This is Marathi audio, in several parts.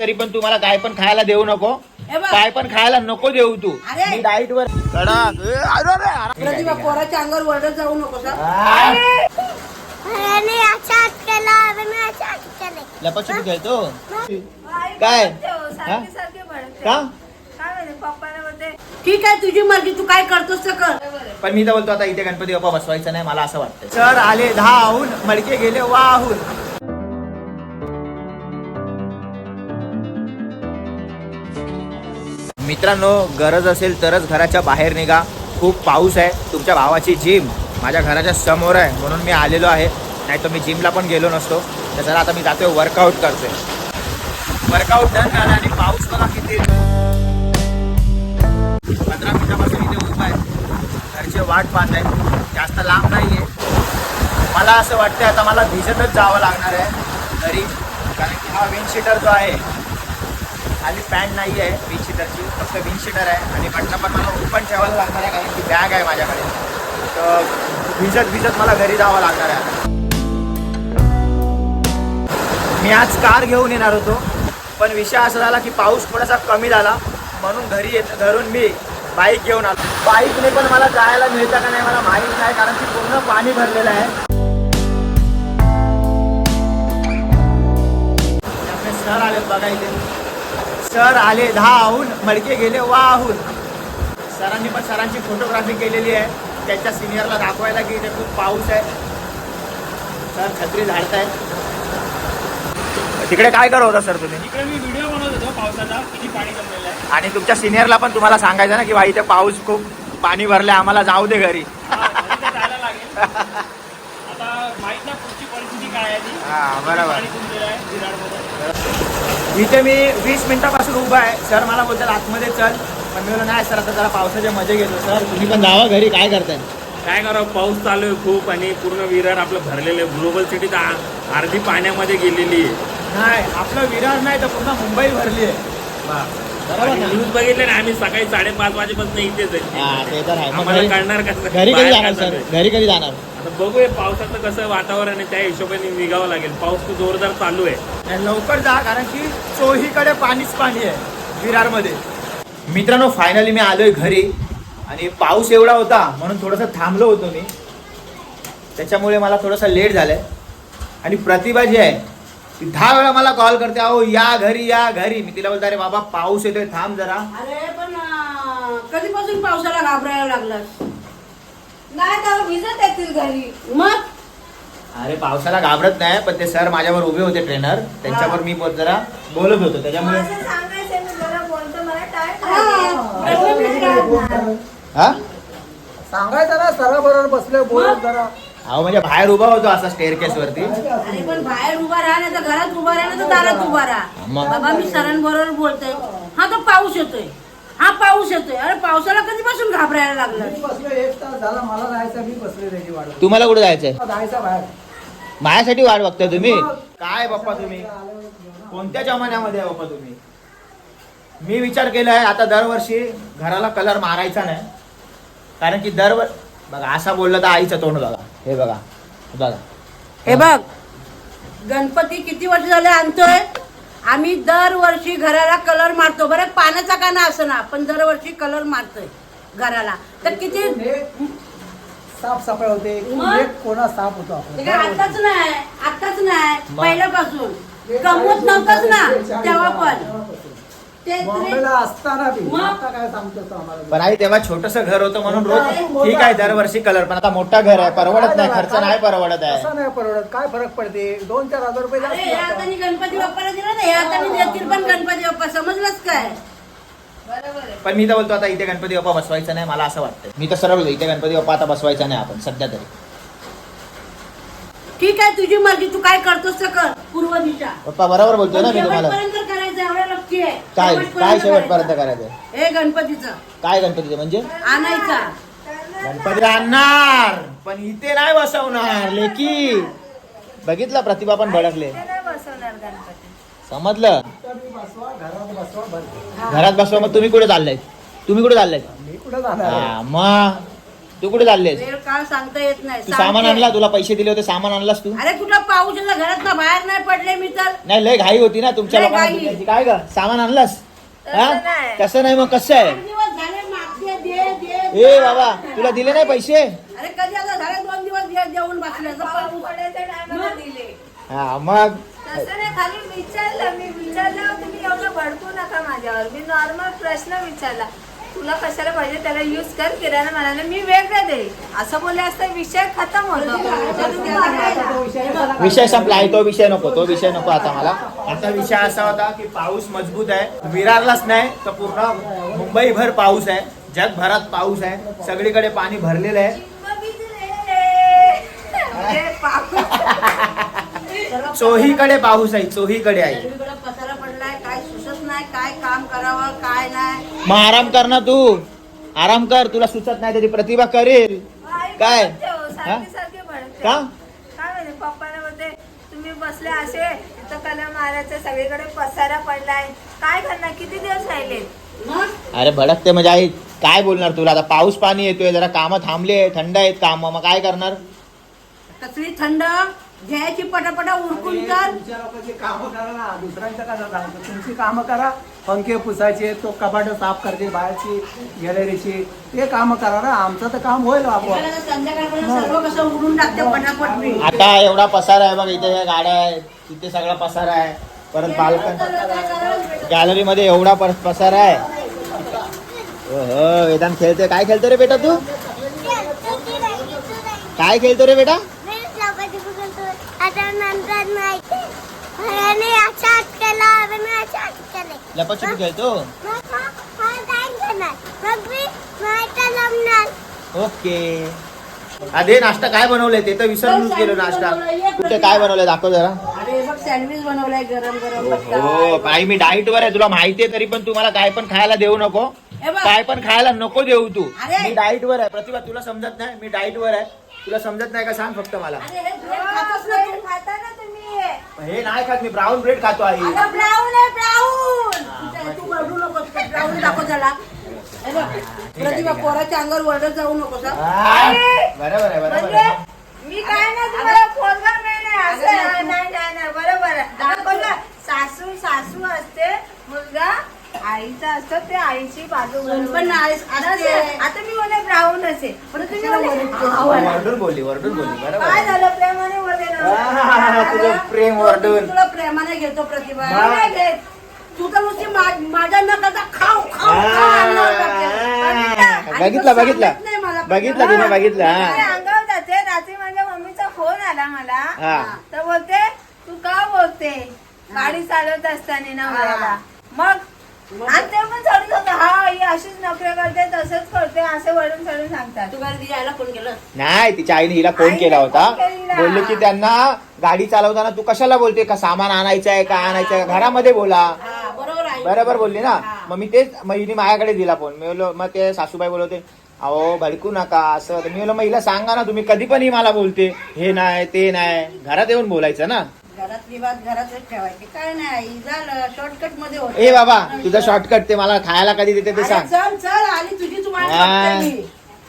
तरी पण तुम्हाला काय पण खायला देऊ नको. काय पण खायला नको देऊ तू. मी डाईट वर. प्रतिभा पोराच्या अंगावर वरडत जाऊ लपाछपी खेळतो? काय? हा? का? ठीक आहे तुझी मर्जी तू काय करतोस तर कर. पण मी तर बोलतो आता इथे गणपती बाप्पा बसवायचा नाही मला असं वाटतं सर आले धावून मडके गेले वाहून. मित्रांनो गरज असेल तरच घराच्या बाहेर निघा. खूप पाऊस आहे. तुमच्या भावाची जिम माझ्या घराच्या समोर आहे म्हणून मी आलेलो आहे. नाही तर मी जिमला पण गेलो नसतो. तर जरा आता मी जातोय वर्कआउट करतोय. वर्कआउट डन झालं आणि पाऊस बघा किती. पंधरा मिनिटापासून इथे उभा आहे. घरचे वाट पाहत आहे जास्त लांब नाही आहे मला असं वाटतं आता मला भिजतच जावं लागणार आहे. तरी कारण की हा विंडशीटर जो आहे खाली पॅन्ट नाही आहे विंडशीटरची फक्त विंडशीटर आहे. आणि बटणं पण मला ओपन ठेवायला लागणार आहे कारण की बॅग आहे माझ्याकडे. तर भिजत भिजत मला घरी जावं लागणार आहे. मी आज कार घेऊन येणार होतो पण विषय असा झाला की पाऊस थोडासा कमी झाला. म्हणून घरी येत घरून मी बाईक घेऊन आलो. बाईकने पण मला जायला मिळतं का नाही मला माहीत नाही कारण की पूर्ण पाणी भरलेलं आहे. सर आले बघा इथे. सर आले धावून मडके गेले वाहून. सरांनी पण सरांची फोटोग्राफी केलेली आहे. त्यांच्या सिनियरला दाखवायला की इथे खूप पाऊस आहे. सर छत्री झाडतायत. तिकडे काय करत होता सर तुम्ही? इकडे मी व्हिडिओ बनवत होतो पावसाचा किती पाणी जमलेलं आहे. आणि तुमच्या सिनियरला पण तुम्हाला सांगायचं ना की भाई इथे पाऊस खूप पाणी भरले आम्हाला जाऊ दे घरी. आता माहीत पुढची परिस्थिती काय आहे ती. हा बरोबर. पाणी तुंबलेलं आहे विरारमध्ये इथे मी वीस मिनिटापासून उभा आहे. सर मला बोलतात आतमध्ये चल. पण मी बोललो नाही सर आता जरा पावसाचे मजे घेतो सर. तुम्ही पण जावा घरी काय करताय? काय करावं पाऊस चालू आहे खूप आणि पूर्ण विरार आपलं भरलेलं आहे. ग्लोबल सिटी तर आ- अर्धी पाण्यामध्ये गेलेली आहे. नाही आपलं विरार नाही तर पूर्ण मुंबई भरली आहे. न्यूज बघितले ना आम्ही सकाळी साडेपाच वाजेपासून इथेच हा आहे ते तर आहे. मग आम्हाला घरी कळणार कसं? घरी कधी बाहेर जाणार सर. घरी कधी जाणार? आता बघूया पावसाचं कसं वातावरण आहे त्या हिशोबाने निघावं लागेल. पाऊस खूप जोरदार चालू आहे. आणि लवकर जा कारण की चोहीकडे पाणीच पाणी आहे विरारमध्ये. मित्रांनो फायनली मी आलोय घरी. आणि पाऊस एवढा होता म्हणून थोडंसं थांबलो होतो मी. त्याच्यामुळे मला थोडंसं लेट झालंय. आणि प्रतिभा जी आहे ती दहा वेळा मला कॉल करते अहो या घरी या घरी. मी तिला बोलतो अरे बाबा पाऊस येतोय थांब जरा. अरे पण अं, कधीपासून पावसाला घाबरायला लागलास? नाही तर भिजत येतील घरी. मग? अरे पावसाला घाबरत नाही पण ते सर माझ्यावर उभे होते ट्रेनर त्यांच्यावर मी बोल- जरा बोलत होतो त्याच्यामुळे असं सांगायचं मी जरा बोलतो मला टाइम हा, प्रश्न नाही राहणार. हा? सांगायचं ना सराबरोबर बसले बोलत जरा. अहो म्हणजे बाहेर उभा होतो असा स्टेअरकेस वरती. अरे पण बाहेर उभा राहा नाही तर घरात उभा राहा नाही तर दारात उभा राहा. मग? बाबा मी सरांबरोबर बोलतोय. हा तर पाऊस येतोय. हा पाऊस येतोय. अरे पावसाला कधीपासून घाबरायला लागलं? मी बसलो एक तास झाला मला जायचं मी बसले त्याची वाट तुम्हाला कुठे जायचंय? जायचं बाहेर. माझ्यासाठी वाट बघताय तुम्ही? काय बाप्पा तुम्ही? कोणत्या जमान्यामध्ये आहे बाप्पा तुम्ही? मी विचार केलाय आता दरवर्षी घराला कलर मारायचा नाही. कारण की दरवर बघा असा बोललं तर आईचं तोंड बघा. हे बघा हे बघा. हे बघ गणपती किती वर्ष झाले आणतोय? आम्ही दरवर्षी घराला कलर मारतो. बरं पाण्याचा का ना असं ना पण दरवर्षी कलर मारतोय घराला. तर किती? साफ सफाई होते. मग? एक कोणा साफ होतो ते काय आपण आताच नाही आताच नाही? पहिल्यापासून. कमवत नव्हतंच ना तेव्हा पण. बॉम्बेला असताना बी. मग? आता काय सांगतो तो आम्हाला? पण आई तेव्हा छोटस घर होतं म्हणून रोज ठीक आहे दरवर्षी कलर पण आता मोठा घर आहे परवडत नाही खर्च नाही परवडत आहे. असं नाही परवडत. काय फरक पडते? दोन चार हजार रुपये अरे जास्त गणपती बाप्पाला दिलं ना या हाताने देतील पण गणपती बाप्पा समजलंच काय? बरोबर आहे. पण मी तर बोलतो आता इथे गणपती बाप्पा बसवायचा नाही मला असं वाटतं मी तर सरळ बोलतो इथे गणपती बाप्पा आता बसवायचा नाही आपण सध्या तरी. ठीक आहे तुझी मर्जी तू काय करतोस तर कर पूर्व दिशा पप्पा बरोबर बोलतोय ना मी तुम्हाला. नक्की आहे काय काय शेवटपर्यंत करायचं. करायचं हे गणपतीचं. काय गणपतीचं म्हणजे? आणायचा. गणपती आणणार पण इथे नाही बसवणार लेकी. बघितलं प्रतिभा पण भडकले. ते नाही बसवणार गणपती. समजलं? घरात बसवा बरं घरात बसवा मग तुम्ही कुठे चाललाय तुम्ही कुठे चाललाय मी कुठं जाणार? आहे? हा, मग? तू कुठे चाललेस? वेळ काळ सांगता येत नाही. तू सामान सांगते. आणला तुला पैसे दिले होते सामान आणलास तू? अरे कुठं पाऊस ना, घरात ना बाहेर नाही पडले मी तर. नाही लय घाई होती ना तुमच्या लय लोकांना घाई. दुनियाची. काय ग सामान आणलास? हा? तसं नाही. मग कसं आहे? आठ दिवस झाले मागचे दे दे ए बाबा तुला दिले नाही पैसे? अरे कधी आता झाले? दोन दिवस दे- देऊन बसले. असं पाऊस पाऊस पडायच्या टायमाला दिले. हा मग? तसं नाही खाली विचारलं मी विचारलं तुम्ही एवढं भडकू नका माझ्यावर. मी नॉर्मल प्रश्न विचारला. तुला कशाला पाहिजे त्याला यूज कर किराणा म्हणाले मी वेगळं दे असं बोलले असता विषय खतम होतो. बाहेर- विषय संपला. आहे तो विषय नको तो विषय नको आता मला. आता विषय असा होता की पाऊस मजबूत आहे. विरारलाच नाही तर पूर्ण मुंबईभर पाऊस आहे. जगभरात पाऊस आहे. सगळीकडे पाणी भरलेलं आहे. म्हणजे चोहीकडे पाऊस आहे चोहीकडे आहे. सगळीकडे पसारा पडलाय काय सुचत नाही काय काम करावं काय नाही. मग आराम कर ना तू. आराम कर तुला सुचत नाही तरी प्रतिभा करेल. आई काय? भडकते हो? सारखी सारखी भडकते. का? काय पप्पाला बोलते तुम्ही बसले असे इथं कलम मारायचं सगळीकडे पसारा पडलाय. काय करणार? किती दिवस राहिले? मग? अरे भडकते म्हणजे आई काय बोलणार तुला? आता पाऊस पाणी येतोय जरा कामं थांबले थंड आहेत काम. मग काय करणार? कसली थंड? घ्यायची पटापटा उरकून तर तुमच्या लोकांची कामं करा ना. दुसऱ्यांचं करा सांगतो तुमची कामं करा. पंखे पुसायचे तो कपाट साफ करते बाहेरची गॅलरीची. ते कामं करा ना. आमचं तर काम होईल बाबा. आपल्याला संध्याकाळपर्यंत सर्व कसं उडून टाकते पटापट मी. आता एवढा पसारा आहे बघ इथे ह्या गाड्या आहेत. तिथे सगळा पसारा आहे. परत बाल्कन गॅलरी मध्ये एवढा पर- पसारा आहे. ओहो वेदांत खेळतोय. काय खेळतो रे बेटा तू? काय खेळतो रे बेटा? आता नंतर लपाछपी खेळतो? मग हा हा काय करणार? मग मी माहिती लमणार ओके. अरे नाश्ता काय बनवलंय ते तर विसरूनच गेलो नाश्ता. कुठे काय बनवलंय दाखव जरा. अरे बघ सँडविच बनवलाय गरम गरम हो काही मी डाईट वर आहे तुला माहितीये तरी पण तुम्हाला काय पण खायला देऊ नको. हे बघ. काय पण खायला नको देऊ तू. अरे. मी डाईट वर आहे. प्रतिभा तुला समजत नाही? मी डाईट वर आहे. तुला समजत नाही का? सांग फक्त मला. अरे हे हे नाही खात मी ब्राऊन ब्रेड खातो अगं ब्राऊन आहे ब्राऊन तू बघू नकोस ब्राऊन दाखव त्याला. हे बघ प्रतिभा पोराच्या अंगावर वरडत जाऊ नकोस हा. हा, बरोबर आहे बरोबर म्हणजे आहे. मी काय ना तुम्हाला पोरगा नाही नाही असं नाही नाही नाही नाही, बरोबर आहे. आता बघा सासू सासू असते मुलगा आईचा असतो ते आईची बाजू पण. आता मी बोले ब्राऊन असे पण तुम्ही. वरडून बोलली वरडून बोलली बरोबर काय. झालं प्रेमाने बोलले ना तुझं प्रेम वरडून तुला प्रेमाने घेतो प्रतिभा मा- नाही घेत. तू तर नुसती मा- माझ्या नकाचा खाऊ खाऊ खाऊ अंगावर टाकते. आ, आणि बघितलं तो बघितलं सांगत नाही मला. बघितलं तिने बघितलं मी हा. अंगावर जाते रात्री माझ्या मम्मीचा फोन आला मला हा. तर बोलते तू का बोलते गाडी चालवत असताना ना मला मग आणि ते पण होतं. हा ही अशीच नोकऱ्या करते तसंच करते असे वळून चढून सांगतात. तू घरी यायला फोन केलं? नाही तिच्या आईने हिला फोन आईने केला होता केलेला. बोलले की त्यांना गाडी चालवताना तू कशाला बोलते? का सामान आणायचं आहे का आणायचं आहे का? घरामध्ये बोला. हा बरोबर आहे. बरोबर बोलली ना. मग मी तेच मग हिने माझ्याकडे दिला फोन मी बोललो मग ते सासूबाई बोलवते अहो भडकू नका असं. तर मी बोललो मग हिला सांगा ना तुम्ही कधी पण ही मला बोलते? हे नाही ते नाही. घरात येऊन बोलायचं ना. घरातली बात घरातच ठेवायची. काय नाही आई झालं शॉर्टकटमध्ये होतं. ए बाबा तुझा शॉर्टकट ते मला खायला कधी देते ते सांग. चल चल आली तुझी तुम्हाला हा. मी.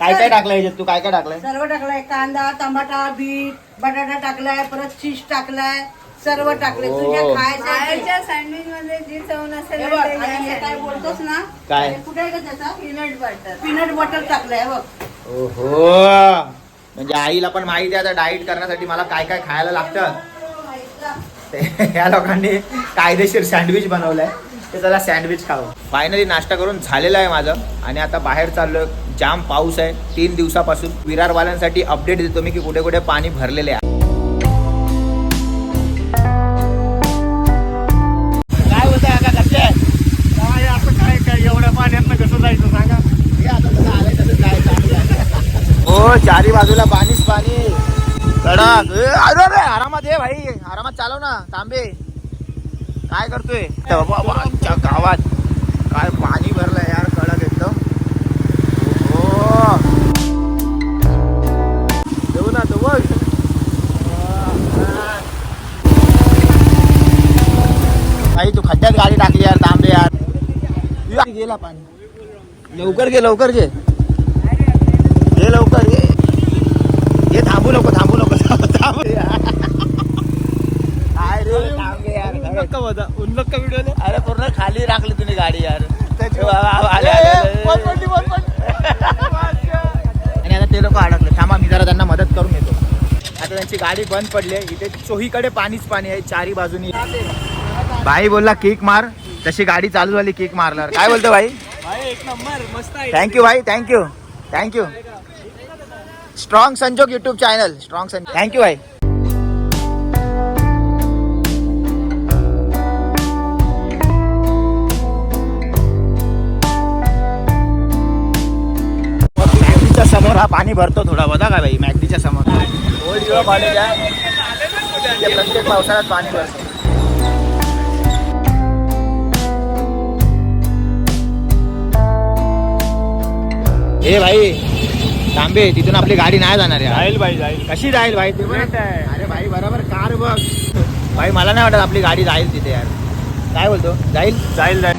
काय काय टाकलं ह्याच्यात तू? काय काय टाकलंय? सर्व टाकलाय कांदा टमाटा बीट बटाटा टाकलाय परत चीज टाकलाय सर्व टाकले ओ. तुझ्या खायचं आहे ते. बाहेरच्या सँडविच मध्ये जी चव नसेल हे ना, बघ ते आणि हे या काय बोलतोस ना? काय? हे कुठे आहे का त्याचा? पीनट बटर पीनट बटर टाकलंय हे बघ. ओहो. म्हणजे आईला पण माहिती आहे आता डाईट करण्यासाठी मला काय काय खायला लागतं. या लोकांनी कायदेशीर सँडविच बनवलंय. ते चला सँडविच खावं फायनली नाश्ता करून झालेला आहे माझं. आणि आता बाहेर चाललोय. जाम पाऊस आहे. तीन दिवसापासून विरारवाल्यांसाठी अपडेट देतो मी की कुठे कुठे पाणी भरलेले आहे. काय होतं का कसे काय असं काय काय? एवढ्या पाण्यात कसं जायचं? सांगा. हो चारी बाजूला पाणी कडक ए, अरे अरे आरामात ये भाई. आरामात चालव ना तांबे. काय करतोय? त्या बाबा, आमच्या गावात काय पाणी भरलंय यार कडक एकदम. हो देऊ ना तो बघ. भाई तू खड्ड्यात गाडी टाकली यार तांबे यार. गेला पाणी. लवकर घे लवकर घे घे लवकर थांबू नको थांबू नको थांबू थांबू काय रे थांब रे यार खरंच. अरे पूर्ण खाली राखली तुम्ही गाडी यार. आणि आता ते लोक अडकले. थांबा मी जरा त्यांना मदत करून येतो. आता त्यांची गाडी बंद पडली आहे. इथे चोहीकडे पाणीच पाणी आहे. चारी बाजूनी. भाई बोलला किक मार. तशी गाडी चालू झाली किक मारल्यावर. काय बोलतो भाई? एक नंबर. मस्त आहे. थँक्यू भाई. Thank you thank you strong Sanjog YouTube channel strong Sanjog thank you भाई. समोर हा पाणी भरतो थोडा. बघा का भाई मॅगडीच्या समोर. ओल्ड युवा कॉलेज आहे प्रत्येक पावसाळ्यात पाणी भरतो. ए भाई तांबे तिथून आपली गाडी नाही जाणार यार. जाईल बाई जाईल. कशी जाईल भाई ते. अरे भाई बरोबर कार बघ. भाई मला नाही वाटत आपली गाडी जाईल तिथे यार. काय बोलतो? जाईल? जाईल जाईल.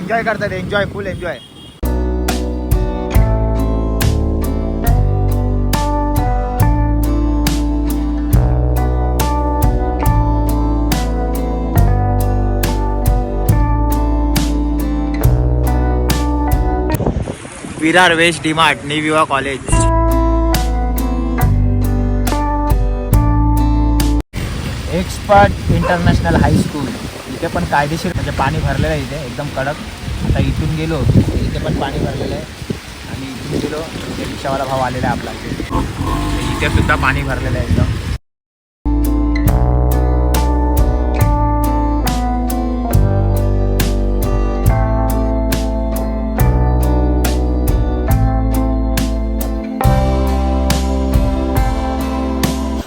एन्जॉय करतात enjoy full enjoy Virar west DMart निविवा college. Expert international high school इथे पण कायदेशीर म्हणजे पाणी भरलेलं आहे इथे एकदम कडक. आता इथून गेलो इथे पण पाणी भरलेलं आहे. आणि इथून गेलो ते रिक्षावाला भाव आलेला आहे आपला. इथे सुद्धा पाणी भरलेलं आहे एकदम.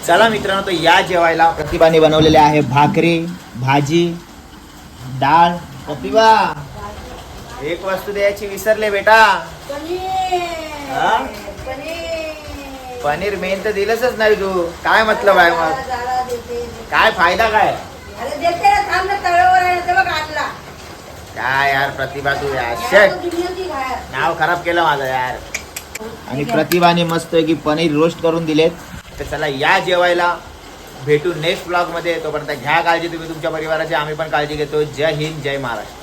चला मित्रांनो तर या जेवायला प्रतिभाने बनवलेले आहे भाकरी भाजी डाळ प्रतिभा एक वस्तू द्यायची विसरले बेटा. हा? पनीर. मेन तर दिलंच नाही तू. काय मतलब आहे मग? काय फायदा काय? अरे देते ना थांब ना तळावर आहे ते बघ आणला काय यार प्रतिभा तू यार शेट दुनियाची बाहेर. नाव खराब केलं माझं यार. आणि प्रतिभाने मस्त की पनीर रोस्ट करून दिलेत. तर चला या जेवायला. भेटू नेक्स्ट ब्लॉगमध्ये तोपर्यंत घ्या काळजी तुम्ही तुमच्या परिवाराची. आम्ही पण काळजी घेतो. जय हिंद जय महाराष्ट्र.